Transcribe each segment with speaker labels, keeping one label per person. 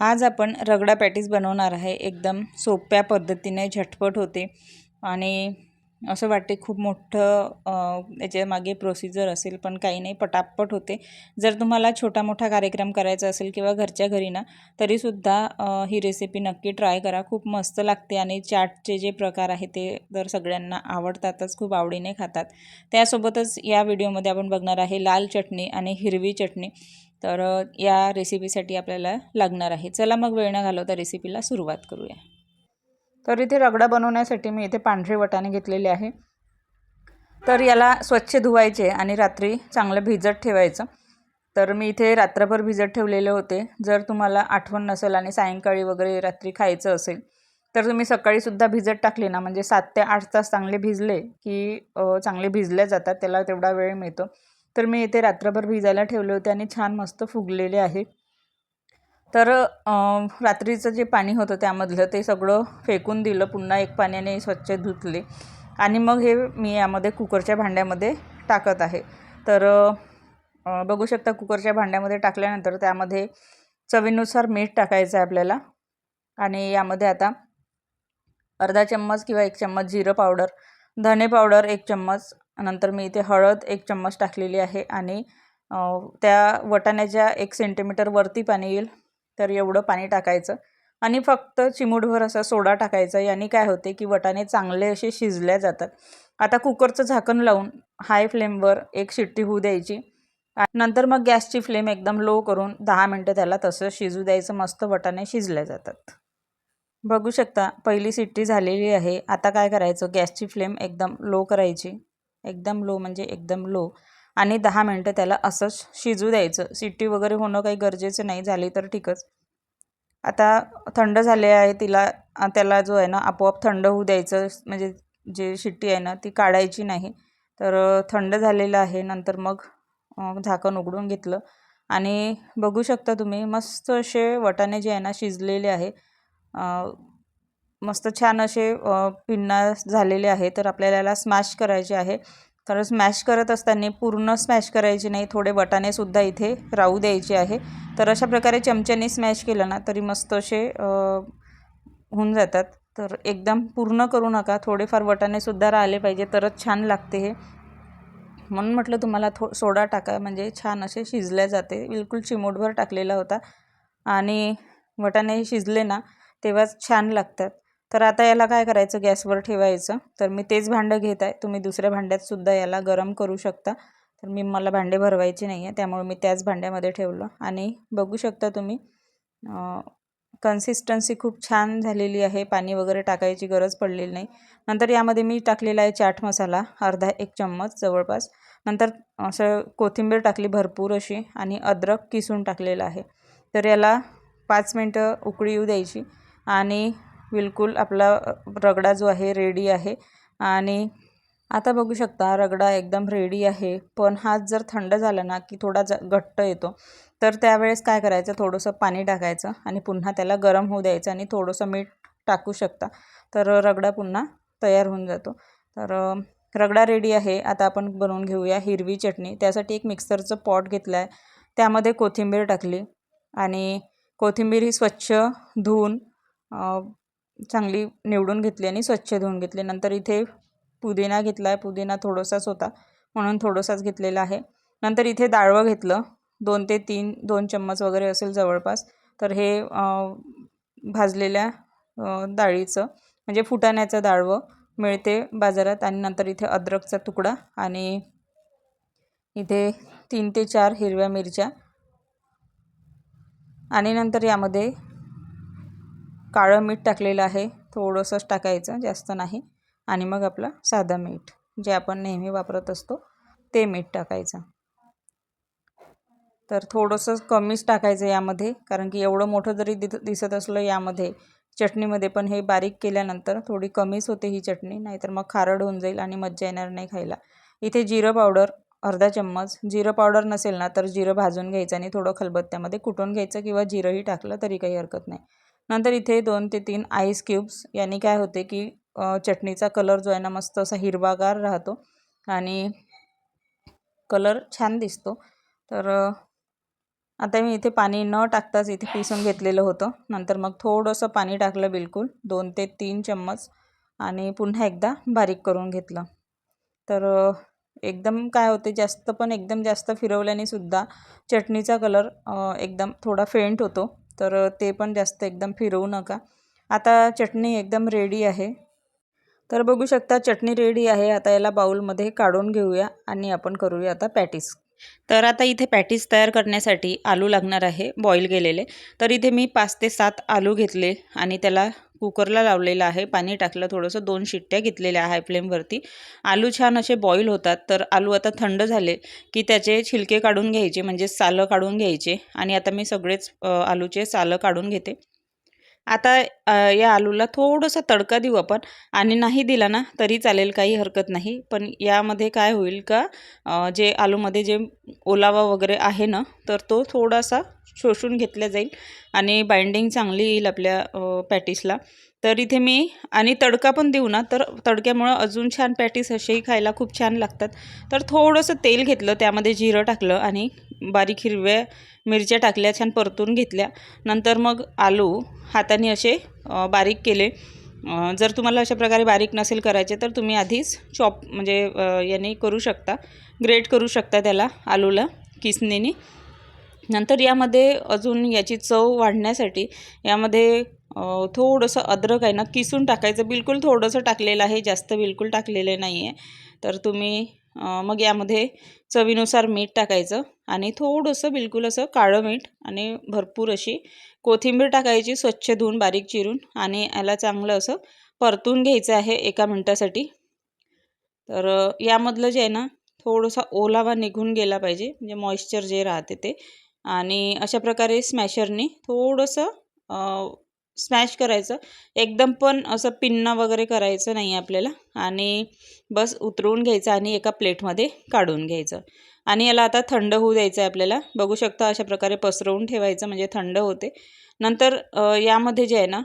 Speaker 1: आज आपण रगडा पॅटीस बनवणार आहे. एकदम सोप्या पद्धतीने झटपट होते. आणि असं वाटते खूप मोठं याच्या मागे प्रोसिजर असेल पण काही नाही पटापट होते. जर तुम्हाला छोटा मोठा कार्यक्रम करायचा असेल किंवा घरच्या घरी ना तरीसुद्धा ही रेसिपी नक्की ट्राय करा. खूप मस्त लागते आणि चाटचे जे प्रकार आहे ते तर सगळ्यांना आवडतातच खूप आवडीने खातात. त्यासोबतच या व्हिडिओमध्ये आपण बघणार आहे लाल चटणी आणि हिरवी चटणी. तर या रेसिपीसाठी आपल्याला लागणार आहे. चला मग वेळ न घालवता रेसिपीला सुरुवात करूया. तर इथे रगडा बनवण्यासाठी मी इथे पांढरे वटाणे घेतलेले आहे. तर याला स्वच्छ धुवायचे आणि रात्री चांगलं भिजत ठेवायचं. तर मी इथे रात्रभर भिजत ठेवलेले होते. जर तुम्हाला आठवण नसेल आणि सायंकाळी वगैरे रात्री खायचं असेल तर तुम्ही सकाळीसुद्धा भिजत टाकले ना म्हणजे सात ते आठ तास चांगले भिजले की चांगले भिजले जातात त्याला तेवढा वेळ मिळतो. तर मी इथे रात्रभर भिजायला ठेवले होते आणि छान मस्त फुगलेले आहे. तर रात्रीचं जे पाणी होतं त्यामधलं ते सगळं फेकून दिलं. पुन्हा एक पाण्याने स्वच्छ धुतले. आणि मग हे मी यामध्ये कुकरच्या भांड्यामध्ये टाकत आहे. तर बघू शकता कुकरच्या भांड्यामध्ये टाकल्यानंतर त्यामध्ये चवीनुसार मीठ टाकायचं आहे आपल्याला. आणि यामध्ये आता अर्धा चम्मच किंवा एक चम्मच जिरं पावडर धने पावडर एक चम्मच नंतर मी इथे हळद एक चम्मच टाकलेली आहे आणि त्या वटाण्याच्या एक सेंटीमीटर वरती पाणी येईल तर एवढं पाणी टाकायचं. आणि फक्त चिमूटभर असा सोडा टाकायचा याने काय होते की वटाणे चांगले असे शिजल्या जातात. आता कुकरचं झाकण लावून हाय फ्लेमवर एक शिट्टी होऊ द्यायची. नंतर मग गॅसची फ्लेम एकदम लो करून दहा मिनटं त्याला तसं शिजू द्यायचं मस्त वटाणे शिजल्या जातात. बघू शकता पहिली सिट्टी झालेली आहे. आता काय करायचं? गॅसची फ्लेम एकदम लो करायची. एकदम लो म्हणजे एकदम लो आणि दहा मिनटं त्याला असंच शिजू द्यायचं. सिट्टी वगैरे होणं काही गरजेचं नाही झाली तर ठीकच. आता थंड झाले आहे तिला त्याला जो आहे ना आपोआप थंड होऊ द्यायचं म्हणजे जे शिट्टी आहे ना ती काढायची नाही. तर थंड झालेलं आहे नंतर मग झाकण उघडून घेतलं. आणि बघू शकता तुम्ही मस्त असे वटाणे जे आहे ना शिजलेले आहे. मस्त छान असे पिन्ना झालेले आहे तर आपल्याला याला स्मॅश करायचे आहे. तर स्मॅश करत असताना पूर्ण स्मॅश करायचे नाही थोडे बटाणेसुद्धा इथे राहू द्यायचे आहे. तर अशा प्रकारे चमच्याने स्मॅश केलं ना तरी मस्त असे होऊन जातात. तर एकदम पूर्ण करू नका थोडेफार वटाणेसुद्धा राहिले पाहिजे तरच छान लागते हे. म्हणून म्हटलं तुम्हाला थो सोडा टाका म्हणजे छान असे शिजले जाते. बिलकुल चिमूटभर टाकलेला होता. आणि वटाणे शिजले ना तेव्हाच छान लागतात. तर आता याला काय करायचं? गॅसवर ठेवायचं. तर मी तेच भांडं घेत आहे. तुम्ही दुसऱ्या भांड्यातसुद्धा याला गरम करू शकता. तर मी मला भांडे भरवायचे नाही आहे. त्यामुळे मी त्याच भांड्यामध्ये ठेवलं. आणि बघू शकता तुम्ही कन्सिस्टन्सी खूप छान झालेली आहे. पाणी वगैरे टाकायची गरज पडलेली नाही. नंतर यामध्ये मी टाकलेला आहे चाट मसाला अर्धा एक चम्मच जवळपास. नंतर असं कोथिंबीर टाकली भरपूर अशी आणि अद्रक किसून टाकलेलं आहे. तर याला पाच मिनटं उकळी येऊ द्यायची. आणि बिलकुल आपला रगडा जो आहे रेडी आहे. आणि आता बघू शकता रगडा एकदम रेडी आहे. पण हात जर थंड झाला ना की थोडा ज घट्ट येतो तर त्यावेळेस काय करायचं? थोडंसं पाणी टाकायचं आणि पुन्हा त्याला गरम होऊ द्यायचं आणि थोडंसं मीठ टाकू शकता. तर रगडा पुन्हा तयार होऊन जातो. तर रगडा रेडी आहे. आता आपण बनवून घेऊया हिरवी चटणी. त्यासाठी एक मिक्सरचं पॉट घेतलं आहे त्यामध्ये कोथिंबीर टाकली. आणि कोथिंबीर ही स्वच्छ धुवून चांगली निवडून घेतली आणि स्वच्छ धुवून घेतली. नंतर इथे पुदिना घेतला आहे पुदिना थोडासाच होता म्हणून थोडंसाच घेतलेला आहे. नंतर इथे डाळवं घेतलं. दोन ते तीन दोन चम्मच वगैरे असेल जवळपास. तर हे भाजलेल्या डाळीचं म्हणजे फुटाण्याचं डाळवं मिळते बाजारात. आणि नंतर इथे अद्रकचा तुकडा आणि इथे तीन ते चार हिरव्या मिरच्या. आणि नंतर यामध्ये काळं मीठ टाकलेलं आहे. थोडंसंच टाकायचं जास्त नाही. आणि मग आपलं साधं मीठ जे आपण नेहमी वापरत असतो ते मीठ टाकायचं. तर थोडंसं कमीच टाकायचं यामध्ये कारण की एवढं मोठं जरी दित दिसत असलं यामध्ये चटणीमध्ये पण हे बारीक केल्यानंतर थोडी कमीच होते ही चटणी नाहीतर मग खारड होऊन जाईल आणि मज्जा येणार नाही खायला. इथे जिरं पावडर अर्धा चम्मच जिरं पावडर नसेल ना तर जिरं भाजून घ्यायचं आणि थोडं खलबत्त्यामध्ये कुटून घ्यायचं किंवा जिरंही टाकलं तरी काही हरकत नाही. नंतर इथे दोन ते तीन आईस क्यूब्स यांनी काय होते की चटणीचा कलर जो आहे ना मस्त असा हिरवागार राहतो आणि कलर छान दिसतो. तर आता मी इथे पाणी न टाकताच इथे पिसून घेतलेलं होतं. नंतर मग थोडंसं पाणी टाकलं बिलकुल दोन ते तीन चम्मच आणि पुन्हा एकदा बारीक करून घेतलं. तर एकदम काय होते जास्त पण एकदम जास्त फिरवल्याने सुद्धा चटणीचा कलर एकदम थोडा फेंट होतो. तर ते पण जास्त एकदम फिरवू नका. आता चटणी एकदम रेडी आहे. तर बघू शकता चटणी रेडी आहे. आता याला बाऊलमध्ये काढून घेऊया आणि आपण करूया आता पॅटीस तर आता इथे पॅटीस तयार करण्यासाठी आलू लागणार आहे बॉईल केलेले. तर इथे मी पाच ते सात आलू घेतले आणि त्याला कुकरला लावलेलं आहे. पाणी टाकलं थोडंसं दोन शिट्ट्या घेतलेल्या आहे फ्लेमवरती. आलू छान असे बॉईल होतात तर आलू आता थंड झाले की त्याचे छिलके काढून घ्यायचे म्हणजे सालं काढून घ्यायचे. आणि आता मी सगळेच आलूचे सालं काढून घेते. आता या आलूला थोडंसं तडका देऊ आपण. आणि नाही दिला ना तरी चालेल काही हरकत नाही. पण यामध्ये काय होईल का जे आलूमध्ये जे ओलावा वगैरे आहे ना तर तो थोडासा शोषून घेतल्या जाईल आणि बाइंडिंग चांगली येईल आपल्या पॅटीसला तर इथे मी आणि तडका पण देऊ ना तर तडक्यामुळं अजून छान पॅटीस असेही खायला खूप छान लागतात. तर थोडंसं तेल घेतलं त्यामध्ये जिरं टाकलं आणि बारीक हिरव्या मिरच्या टाकल्या छान परतून घेतल्या. नंतर मग आलू हाताने असे बारीक केले. जर तुम्हाला अशा प्रकारे बारीक नसेल करायचे तर तुम्ही आधीच चॉप म्हणजे याने करू शकता. ग्रेट करू शकता त्याला आलूला किसनेनी नंतर यामध्ये अजून याची चव वाढण्यासाठी यामध्ये थोडंसं अद्रक आहे ना किसून टाकायचं. बिलकुल थोडंसं टाकलेलं आहे जास्त बिलकुल टाकलेलं नाही आहे. तर तुम्ही मग यामध्ये चवीनुसार मीठ टाकायचं आणि थोडंसं बिलकुल असं काळं मीठ आणि भरपूर अशी कोथिंबीर टाकायची स्वच्छ धुवून बारीक चिरून आणि याला चांगलं असं परतून घ्यायचं आहे एका मिनटासाठी. तर यामधलं जे आहे ना थोडंसं ओलावा निघून गेला पाहिजे. म्हणजे मॉइश्चर जे राहते ते. आणि अशा प्रकारे स्मॅशरने थोडंसं स्मॅश करायचं. एकदम पण असं पिन्ना वगैरे करायचं नाही आपल्याला. आणि बस उतरवून घ्यायचं आणि एका प्लेटमध्ये काढून घ्यायचं. आणि याला आता थंड होऊ द्यायचं आहे आपल्याला. बघू शकता अशा प्रकारे पसरवून ठेवायचं म्हणजे थंड होते. नंतर यामध्ये जे आहे ना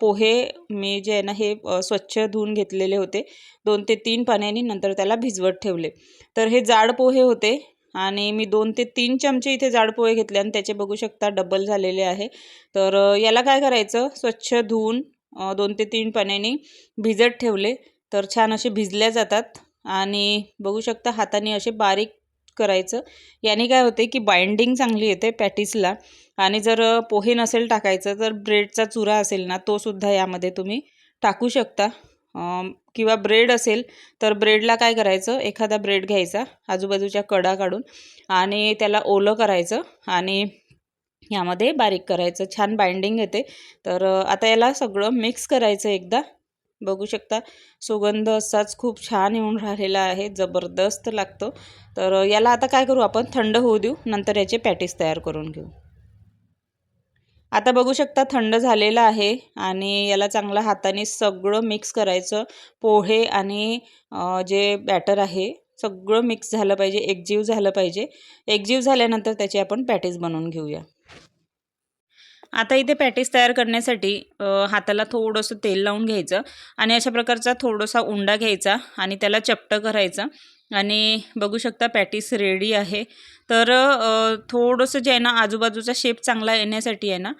Speaker 1: पोहे मी जे आहे ना हे स्वच्छ धुवून घेतलेले होते. दोन ते तीन पाण्याने नंतर त्याला भिजवत ठेवले. तर हे जाड पोहे होते. आणि मी दोन ते तीन चमचे इथे जाड पोहे घेतले आणि त्याचे बघू शकता डबल झालेले आहे. तर याला काय करायचं? स्वच्छ धुवून दोन ते तीन पाण्याने भिजत ठेवले. तर छान असे भिजल्या जातात आणि बघू शकता हाताने असे बारीक करायचं. याने काय होते की बाइंडिंग चांगली येते पॅटीसला आणि जर पोहे नसेल टाकायचं तर ब्रेडचा चुरा असेल ना तोसुद्धा यामध्ये तुम्ही टाकू शकता. किंवा ब्रेड असेल तर ब्रेडला काय करायचं? एखादा ब्रेड घ्यायचा आजूबाजूच्या कडा काढून आणि त्याला ओलं करायचं आणि यामध्ये बारीक करायचं. छान बाइंडिंग येते. तर आता याला सगळं मिक्स करायचं एकदा. बघू शकता सुगंध असाच खूप छान येऊन राहिलेला आहे. जबरदस्त लागतो. तर याला आता काय करू आपण? थंड होऊ देऊ. नंतर याचे पॅटीस तयार करून घेऊ. आता बघू शकता थंड झालेलं आहे आणि याला चांगलं हाताने सगळं मिक्स करायचं. पोहे आणि जे बॅटर आहे सगळं मिक्स झालं पाहिजे एकजीव झालं पाहिजे. एकजीव झाल्यानंतर त्याची आपण पॅटीज बनवून घेऊया. आता इथे पॅटीस तयार करण्यासाठी हाताला थोडंसं तेल लावून घ्यायचं आणि अशा प्रकारचा थोडासा उंडा घ्यायचा आणि त्याला चपटं करायचं. आणि बघू शकता पॅटीस रेडी आहे. तर थोडंसं जे आहे ना आजूबाजूचा शेप चांगला येण्यासाठी आहे ना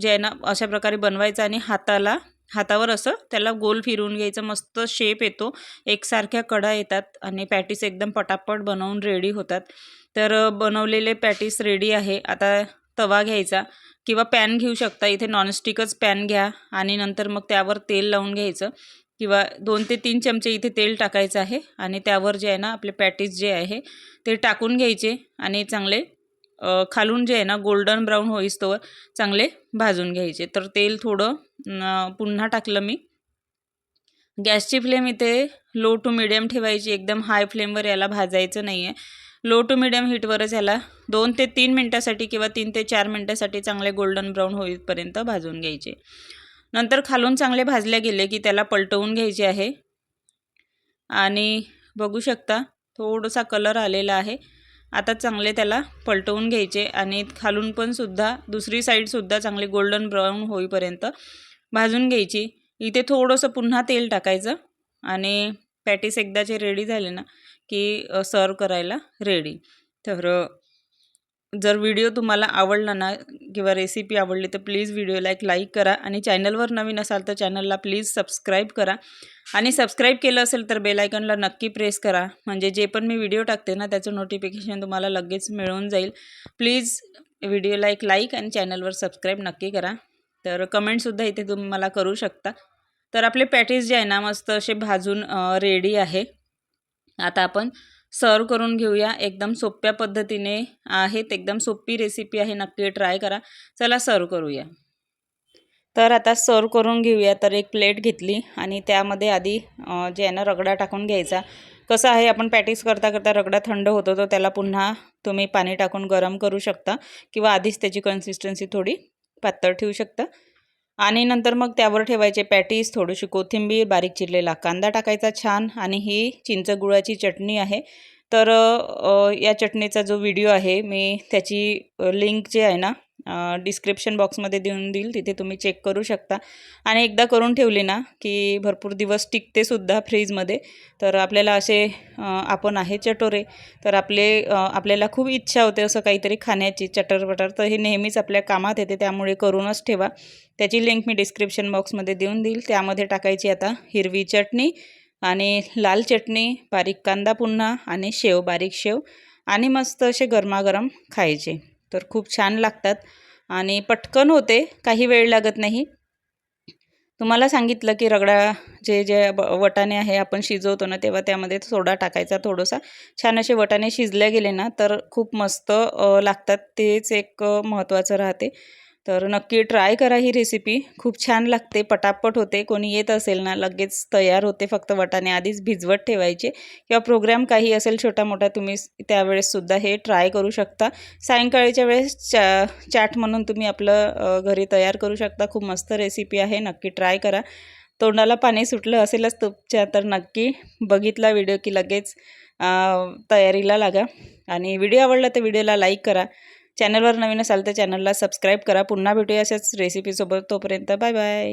Speaker 1: जे आहे ना अशा प्रकारे बनवायचं आणि हाताला हातावर असं त्याला गोल फिरवून घ्यायचं. मस्त शेप येतो. एकसारख्या कडा येतात आणि पॅटीस एकदम पटापट बनवून रेडी होतात. तर बनवलेले पॅटीस रेडी आहे. आता तवा घ्यायचा किंवा पॅन घेऊ शकता. इथे नॉनस्टिकच पॅन घ्या आणि नंतर मग त्यावर तेल लावून घ्यायचं. किंवा दोन ते तीन चमचे इथे तेल टाकायचं आहे आणि त्यावर जे आहे ना आपले पॅटीस जे आहे ते टाकून घ्यायचे आणि चांगले खालून जे आहे ना गोल्डन ब्राऊन होईस्तोवर चांगले भाजून घ्यायचे. तर तेल थोडं पुन्हा टाकलं मी. गॅसची फ्लेम इथे लो टू मिडियम ठेवायची. एकदम हाय फ्लेमवर याला भाजायचं नाही आहे लो टू मिडियम हीटवरच याला दोन ते तीन मिनटासाठी किंवा तीन ते चार मिनटासाठी चांगले गोल्डन ब्राऊन होईपर्यंत भाजून घ्यायचे. नंतर खालून चांगले भाजले गेले की त्याला पलटवून घ्यायचे आहे. आणि बघू शकता थोडासा कलर आलेला आहे. आता चांगले त्याला पलटवून घ्यायचे आणि खालून पण सुद्धा दुसरी साईडसुद्धा चांगली गोल्डन ब्राऊन होईपर्यंत भाजून घ्यायची. इथे थोडंसं पुन्हा तेल टाकायचं आणि पॅटीस एकदाचे रेडी झाले ना की सर्व करायला रेडी. तर जर व्हिडिओ तुम्हाला आवडला ना किंवा रेसिपी आवडली तर प्लीज व्हिडिओला एक लाईक करा आणि चॅनलवर नवीन असाल तर चॅनलला प्लीज सबस्क्राईब करा. आणि सबस्क्राईब केलं असेल तर बेलायकनला नक्की प्रेस करा. म्हणजे जे पण मी व्हिडिओ टाकते ना त्याचं नोटिफिकेशन तुम्हाला लगेच मिळून जाईल. प्लीज व्हिडिओला एक लाईक आणि चॅनलवर सबस्क्राईब नक्की करा. तर कमेंटसुद्धा इथे तुम्ही मला करू शकता. तर आपले पॅटीस जे आहे ना मस्त असे भाजून रेडी आहे. आता आपण सर्व करून घेऊया. एकदम सोप्या पद्धतीने आहेत. एकदम सोपी रेसिपी आहे. नक्की ट्राय करा. चला सर्व करूया. तर आता सर्व करून घेऊया. तर एक प्लेट घेतली आणि त्यामध्ये आधी जे आहे ना रगडा टाकून घ्यायचा. कसं आहे आपण पॅटिस करता करता रगडा थंड होतो तर त्याला पुन्हा तुम्ही पाणी टाकून गरम करू शकता. किंवा आधीच त्याची कन्सिस्टन्सी थोडी पातळ ठेवू शकता. आणि नंतर मग त्यावर ठेवायचे पॅटीस थोडीशी कोथिंबीर बारीक चिरलेला कांदा टाकायचा छान आणि ही चिंच गुळाची चटणी आहे. तर या चटणीचा जो व्हिडिओ आहे मी त्याची लिंक जे आहे ना डिस्क्रिप्शन बॉक्समध्ये देऊन देईल तिथे तुम्ही चेक करू शकता. आणि एकदा करून ठेवली ना की भरपूर दिवस टिकते सुद्धा फ्रीजमध्ये तर आपल्याला असे आपण आहे चटोरे. तर आपले आपल्याला खूप इच्छा होते असं काहीतरी खाण्याची चटरपटर तर हे नेहमीच आपल्या कामात येते त्यामुळे करूनच ठेवा. त्याची लिंक मी डिस्क्रिप्शन बॉक्समध्ये देऊन देईल. त्यामध्ये टाकायची आता हिरवी चटणी आणि लाल चटणी बारीक कांदा पुन्हा आणि शेव बारीक शेव. आणि मस्त असे गरमागरम खायचे. तर खूप छान लागतात. आणि पटकन होते काही वेळ लागत नाही. तुम्हाला सांगितलं की रगडा जे जे वटाणे आहे आपण शिजवतो ना तेव्हा त्यामध्ये सोडा टाकायचा थोडासा. छान असे वटाणे शिजले गेले ना तर खूप मस्त लागतात. तेच एक महत्त्वाचं राहते. तर नक्की ट्राय करा ही रेसिपी खूप छान लागते पटापट होते. कोणी येत असेल ना लगेच तयार होते फक्त वटाने आधीच भिजवत ठेवायचे. किंवा प्रोग्राम काही असेल छोटा मोठा तुम्ही त्यावेळेससुद्धा हे ट्राय करू शकता. सायंकाळीच्या वेळेस चा चॅट म्हणून तुम्ही आपलं घरी तयार करू शकता. खूप मस्त रेसिपी आहे. नक्की ट्राय करा. तोंडाला पाणी सुटलं असेलच तुमच्या तर नक्की बघितला व्हिडिओ की लगेच तयारीला लागा. आणि व्हिडिओ आवडला तर व्हिडिओला लाईक करा. चॅनलवर नवीन असाल तर चॅनलला सबस्क्राईब करा. पुन्हा भेटूया अशाच रेसिपीसोबत तोपर्यंत बाय बाय.